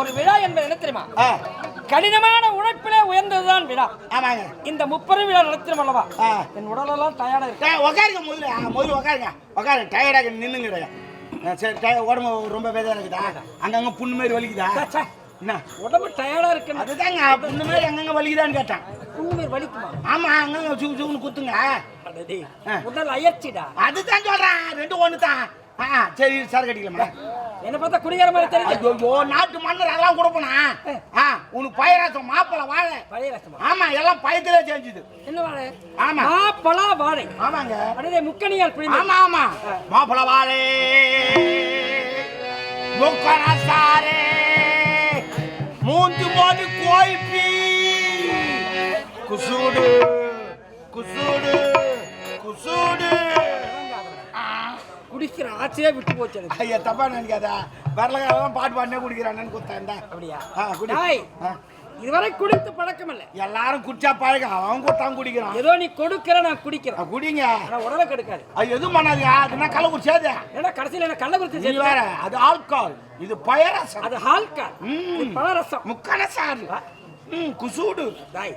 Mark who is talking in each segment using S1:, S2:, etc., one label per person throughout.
S1: ஒரு விழா என்பது என்ன தெரியுமா? கடினமான உழைப்பிலே உயர்ந்ததுதான் விழா.
S2: ஆமாங்க.
S1: இந்த முப்பது விழா நடத்தினோம் அல்லவா. என் உடலெல்லாம் டயர்டா இருக்கு.
S2: டே, உக்காருங்க முதல்ல. முதல்ல உக்காருங்க. உக்காரு. டயர்டாக நின்னுங்க சரி உடம்பு ரொம்ப பேதா இருக்குதா? அங்கங்க புண்ணு மாதிரி வலிக்குதா. என்ன?
S1: உடம்பு டயர்டா இருக்குன்னு.
S2: அதுதாங்க புண்ணு மாதிரி அங்கங்க வலிக்குதான்னு கேட்டேன்.
S1: புண்ணு வலிக்குமா?
S2: ஆமா அங்கங்க சு சுன்னு குத்துங்க.
S1: உடல் அயற்சிடா
S2: அதுதான் சொல்றேன். ரெண்டு ஒன்று தான் ஆ சரி சார் கட்டிக்கலாமா?
S1: என்ன பார்த்தா குடிகார மாதிரி தெரியுது?
S2: ஐயோ நாட்டு மன்னர் அதெல்லாம் கொடுப்பனா? உனக்கு பயிராசம் மாப்பிள வாழை.
S1: பழைய ரசமா?
S2: ஆமா எல்லாம் பயத்திலே செஞ்சுது.
S1: என்ன வாழை?
S2: ஆமா.
S1: மா பலா வாழை.
S2: ஆமாங்க.
S1: அடடே முக்கணியால் பிழிந்து
S2: ஆமா ஆமா. மாப்பிள வாழை. முக்கண சாரே மூந்து மோது கோய்பி குசூடு குசூடு குசூடு.
S1: குடிக்கிற ஆசையே விட்டு போச்சு எனக்கு.
S2: ஐயா தப்பா நினைக்காதா? வரலகாலம் பாட்டு பாடினே குடிக்கிறானு குத்தாண்டா
S1: அப்படியா?
S2: ஆ, குடி.
S1: டேய்,
S2: ஆ.
S1: இதுவரை குடித்து பழக்கம் இல்ல
S2: எல்லாரும் குடிச்சா பழகம் அவன் கொடுத்தான் குடிக்கிறான்.
S1: ஏதோ நீ கொடுக்கிற நான் குடிக்கிறேன்.
S2: ஆ, குடிங்க.
S1: ஆனா உடலை கெடுக்காது.
S2: அது எதுவும் பண்ணாதீங்க. அதுனா கள்ளக்குடி சேது
S1: ஏன்னா கடைசியில என்ன கள்ள குடிச்சு
S2: இது வேற அது ஆல்கஹால். இது பயரசம்.
S1: அது ஹால்கா
S2: ம்.
S1: பழரசம்.
S2: முக்கன சாறு. ம் குசூடு.
S1: டாய்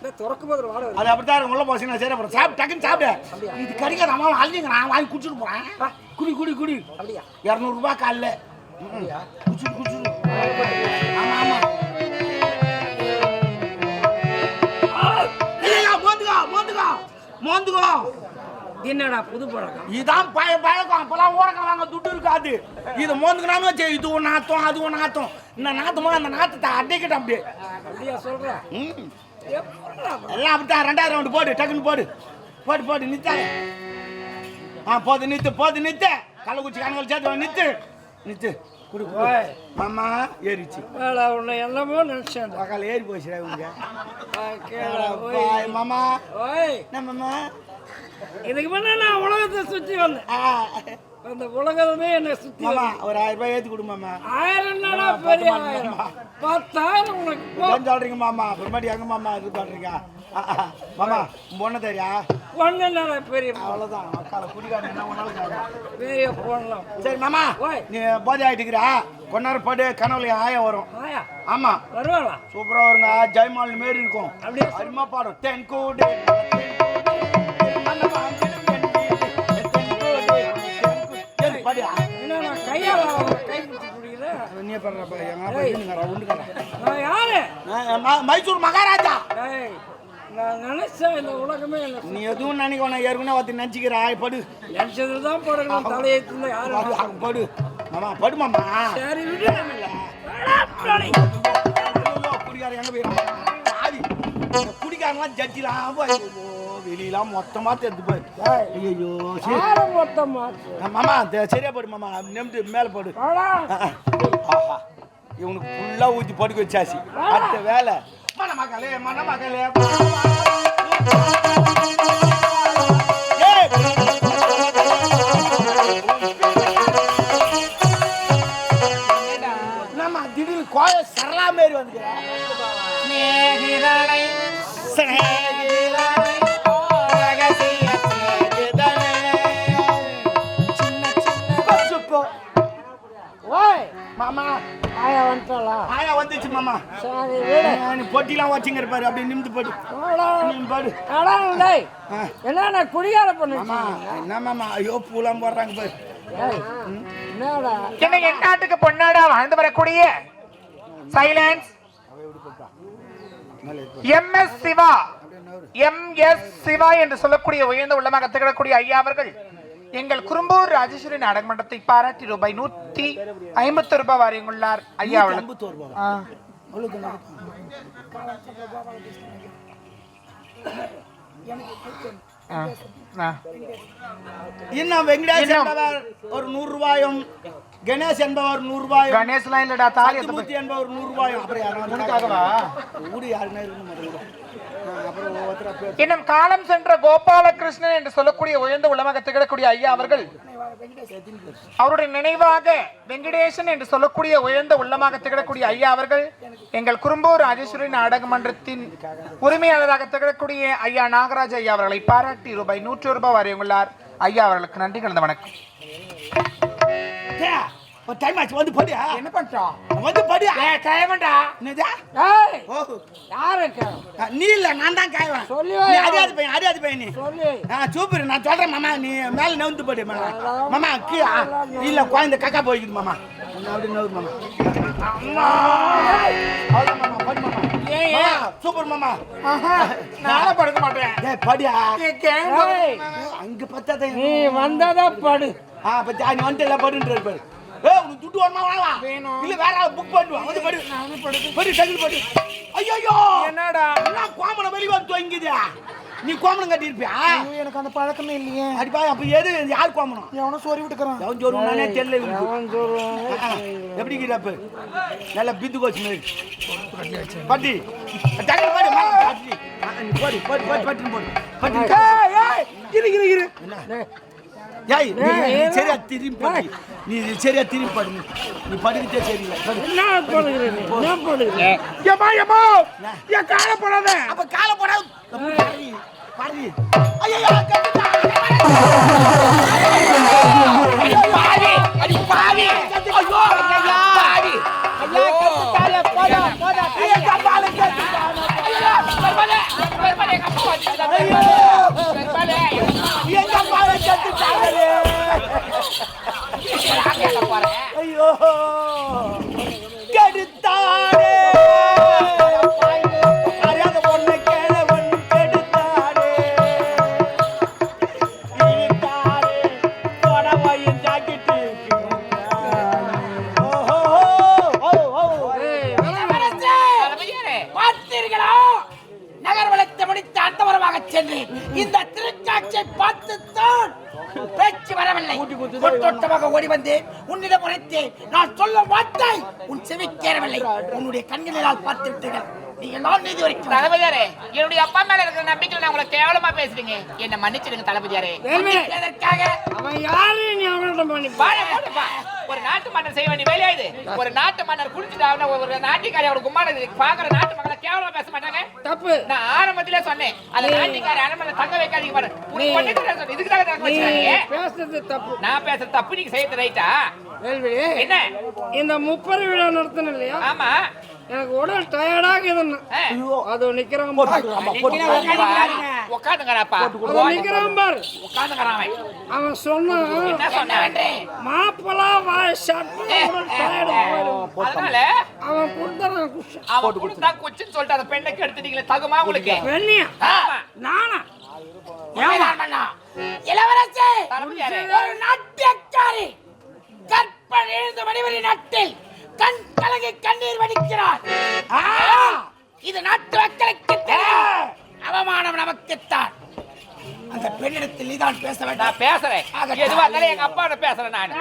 S1: திறக்கும் போது.
S2: அது அப்படித்தான் இருக்கும். உள்ள போச்சுன்னா சரி அப்புறம் சாப்பிட்டு டக்குன்னு சாப்பிடு. இது கறிக்காத அம்மா அழிஞ்சுங்க நான் வாங்கி குடிச்சிட்டு போறேன். குடி குடி குடி.
S1: அப்படியா?
S2: இரநூறுபா காலைல. ம். குடிச்சிடு குடிச்சிடு ஆமா ஆமா. இல்லையா மோந்துக்கோ மோந்துக்கோ மோந்துக்கோ.
S1: என்னடா புது பழக்கம்?
S2: இதான் பய பழக்கம். அப்பெல்லாம் ஊரக்கம் வாங்க துட்டு இருக்காது. இது மோந்துக்கணும்னு வச்சு இது ஒரு நாத்தம் அது ஒரு நாத்தம் இந்த நாத்தமா அந்த நாத்தத்தை அடைக்கிட்ட அப்படியே.
S1: அப்படியா சொல்ற?
S2: ம். எல்லாம் அப்படித்தான். ரெண்டாயிரம் ரவுண்டு போடு டக்குன்னு போடு. போடு போடு நித்தாரு ஆ போது நித்து போது நித்து. கள்ளக்குச்சி கணக்கில் சேர்த்து நித்து. நித்து. குடு குடு.
S1: ஓய்.
S2: மாமா ஏறிச்சு
S1: உன்னை என்னமோ நினைச்சேன்.
S2: பக்கால ஏறி போச்சுடா இவங்க. மாமா
S1: ஓய்.
S2: என்ன மாமா
S1: இதுக்கு முன்ன நான் உலகத்தை சுத்தி வந்தேன். அந்த உலகமே என்னை சுத்தி
S2: ஒரு ஆயிரம் ரூபாய் ஏற்றி கொடு மாமா.
S1: ஆயிரம் என்னடா பெரிய ஆயிரம். பத்தாயிரம் உனக்கு போ.
S2: ஏன் சொல்றீங்க மாமா. அப்புறமாட்டி எங்க மாமா இது பண்றீங்க. மாமா பொண்ணு தெரியா
S1: ஒண்ணு என்னடா பெரிய
S2: அவ்வளோதான் மக்கால குடிக்காரன் என்ன.
S1: பெரிய போடலாம்
S2: சரி மாமா. நீ போதை ஆயிட்டுக்கிறா கொஞ்ச நேரம் படு கனவுல ஆயா வரும்.
S1: ஆயா?
S2: ஆமா.
S1: வருவாளா?
S2: சூப்பரா வருங்க. ஜெயமால் மாரி இருக்கும்.
S1: அப்படியே
S2: அருமா பாடும் தென் கூடு
S1: பிடிக்கிறேன்
S2: நீ பண்றப்ப எங்க பையனுங்க உண்டு
S1: நான் யாரு?
S2: மைசூர் மகாராஜா.
S1: நான் நினைச்சேன் இந்த உலகமே என்ன
S2: நீ எதுவும் நினைக்கணும் ஏற்கனவே ஒருத்தர் நினச்சிக்கிறா படு.
S1: நினைச்சது தான் போறேன் தலையை தந்து யாரு
S2: படு, மாமா படு மாமா.
S1: சரி விடு.
S2: குடிகாரன் எங்க போயிடும் குடிகாரன்லாம் ஜட்ஜிலாம் போய் வெளியெல்லாம் மொத்தமா தெரிஞ்சு போய் ஐயோ சரி.
S1: யாரை மொத்தமா?
S2: மாமா சரியா போடு மாமா. நிமிட்டு மேல போடு. ஆஹா. இவனுக்கு ஃபுல்லா ஊத்தி படுக்க வச்சாச்சு. அடுத்த வேலை. மணமகளே மணமகளே! என்னம்மா திடீர்னு கோய சரளா மாரி வந்துக்கிறேன் மாமா.
S1: சரி விடு.
S2: நீ பொட்டிலாம் வச்சுங்க இருப்பாரு அப்படி நிமிந்து போடு.
S1: வாடா.
S2: நிமிந்து போடு.
S1: என்ன குடிகார பண்ணு?
S2: மாமா என்ன மாமா? ஐயோ பூலாம் போடுறாங்க பாரு.
S1: என்னடா?
S3: என்ன எந்நாட்டுக்கு பொன்னாடா வாழ்ந்து வரக்கூடிய silence. M S Siva. M S Siva என்று சொல்லக்கூடிய உயர்ந்த உள்ளமாக திகழக்கூடிய ஐயா அவர்கள் எங்கள் குறும்பூர் ராஜேஸ்வரி நாடக மன்றத்தை பாராட்டி ரூபாய் நூத்தி ஐம்பத்தி ரூபாய் வரையுள்ளார் ஐயா அவர்களுக்கு ஆ.
S2: இன்னும் வெங்கடேஷ். என்பவர் ஒரு நூறு ரூபாயும் கணேஷ் என்பவர் நூறு ரூபாயும்
S3: கணேஷ்லாம் இல்லடா தாலி எத்த
S2: சத்தியமூர்த்தி என்பவர் நூறு ரூபாயும் அப்புறம்
S3: உனக்காகவா?
S2: ஊடி யாருன்னா
S3: இன்னும் காலம் சென்ற கோபாலகிருஷ்ணன் என்று சொல்லக்கூடிய உயர்ந்த உலமாக திகழக்கூடிய ஐயா அவர்கள் அவருடைய நினைவாக வெங்கடேசன் என்று சொல்லக்கூடிய உயர்ந்த உள்ளமாக திகழக்கூடிய ஐயா அவர்கள் எங்கள் குறும்பூர் ராஜேஸ்வரி நாடக மன்றத்தின் உரிமையாளராக திகழக்கூடிய ஐயா நாகராஜ் ஐயா அவர்களை பாராட்டி ரூபாய் நூற்று ரூபாய் வரையுள்ளார் ஐயா அவர்களுக்கு நன்றி கலந்த வணக்கம்.
S2: ஒரு டைம் ஆச்சு வந்து படியா
S3: என்ன பண்றோம்?
S2: வந்து படியா
S3: கைவண்டா.
S2: என்னதா?
S1: ஏய் யாரை
S2: நீ இல்ல நான் தான் காய்வேன்
S1: சொல்லி
S2: நீ. அறியாத பையன் அறியாத பையன் நீ.
S1: சொல்லு.
S2: ஆ சூப்பர் நான் சொல்றேன் மாமா நீ மேல நவுந்து படி மாமா. மாமா கீ இல்ல குழந்தை கக்கா போய்க்குது மாமா. நான் அப்படி நவுது மாமா. அம்மா. அவ்வளவுதான் மாமா படி மாமா. சூப்பர் மாமா.
S3: நானே படுக்க மாட்டேன்.
S2: டேய் படியா.
S1: ஏய்,
S2: அங்க பத்தாத
S1: நீ வந்ததா படு.
S2: ஆ பத்தி நீ வந்துட்டு எல்லாம் படுன்றாரு பாரு ஏய் உனக்கு துட்டு வரமா வா
S3: வேணும்.
S2: இல்ல வேற ஆள் புக் பண்ணுவா வந்து படு.
S3: நானே படுக்க
S2: படு டக்குனு படு. ஐயோ
S3: என்னடா?
S2: எல்லாம் கோமணம் வெளிய வந்து தொங்கிது? நீ கோமணம் கட்டி இருப்பியா
S3: எனக்கு அந்த பழக்கமே இல்லையே.
S2: அடிப்பா அப்ப எது? யார் கோமணம்?
S3: எவனோ சோரி விட்டுக்கிறான்.
S2: எவன் தெரியல இவனுக்கு.
S1: அவன் சொல்லுவான்
S2: ஆ, எப்படி இருக்கிறப்ப நல்ல பிந்து கோச்சு மாதிரி. பட்டி டக்குனு போடு பட்டி நீ போடு போடு போடு பட்டின்னு போடு. பட்டி
S1: ஏய், இரு இரு இரு. டேய்,
S2: ஏய் சரியா திரும்பி படி. நீ சரியா திரும்பி படு. நீ. படிக்கிட்டே சரியில்லை.
S1: என்ன பண்ணுகிற நீ? என்ன பண்ணுகிற
S3: ஏமா ஏமா என் கால போடாத?
S2: அப்ப கால போடா பாரு பாரு. ஐயோ கட்டுடா பாவி அடி பாவி.
S4: அந்தவரமாக சென்று இந்த திருக்காட்சியை பார்த்துத்தான் பேச்சு வரவில்லை. கொட்டோட்டமாக ஓடி வந்தேன் உன்னிடம் உரைத்தேன். நான் சொல்ல வார்த்தை உன் செவிக்கேறவில்லை உன்னுடைய கண்களினால் பார்த்து விட்டீர்கள். நீங்கள் நான் நீதி வரைக்கும்
S5: தளபதியாரே என்னுடைய அப்பா மேல இருக்கிற நம்பிக்கையில நான் உங்களை கேவலமா பேசுறீங்க. என்ன மன்னிச்சிடுங்க தளபதியாரே
S4: எதற்காக
S1: அவன் யாரு நீ அவன்கிட்ட பண்ணி
S5: வாழ போட்டுப்பா. ஒரு நாட்டு மன்னர் செய்ய வேண்டிய வேலையா இது? ஒரு நாட்டு மன்னர் குடிச்சிட்டு ஒரு நாட்டிக்காரி அவருக்கு கும்மான பாக்குற நாட்டு மக்களை கேவலமா பேச மாட்டாங்க.
S1: தப்பு.
S5: நான் ஆரம்பத்திலே சொன்னேன். அந்த நாட்டிக்காரி அரண்மனை தங்க வைக்காதீங்க பாரு. இதுக்கு தான்
S1: பேசுறது தப்பு.
S5: நான் பேசுற தப்பு. நீங்க செய்யறது ரைட்டா என்ன?
S1: இந்த முப்பது விழா நடத்தணும் இல்லையா?
S5: ஆமா.
S1: எனக்கு உடல் டயர்டாக இதுன்னு. அது நிக்கிறான்
S5: அவன்.
S1: சொன்னான்
S5: என்ன சொன்னேன்
S1: மாப்பிளா வாய அவன் கொடுத்துறான் குஷ்
S5: அவன் கொடுத்தா கொச்சுன்னு சொல்லிட்டு அந்த பெண்ணுக்கு எடுத்துட்டீங்களே தகுமா உங்களுக்கு?
S1: நானா.
S4: இளவரசே ஒரு நாட்டியக்காரி கற்பனை எழுந்த மணிவரி நாட்டில் கண் கலங்கி கண்ணீர் வடிக்கிறார். இது நாட்டு மக்களுக்கு தெரியும். அவமானம் நமக்குத்தான். அந்த பெண்ணிடத்தில் நீதான் பேச வேண்டாம்.
S5: பேசுறேன். எதுவா இருந்தாலும் எங்க அப்பா பேசுறேன் நான்.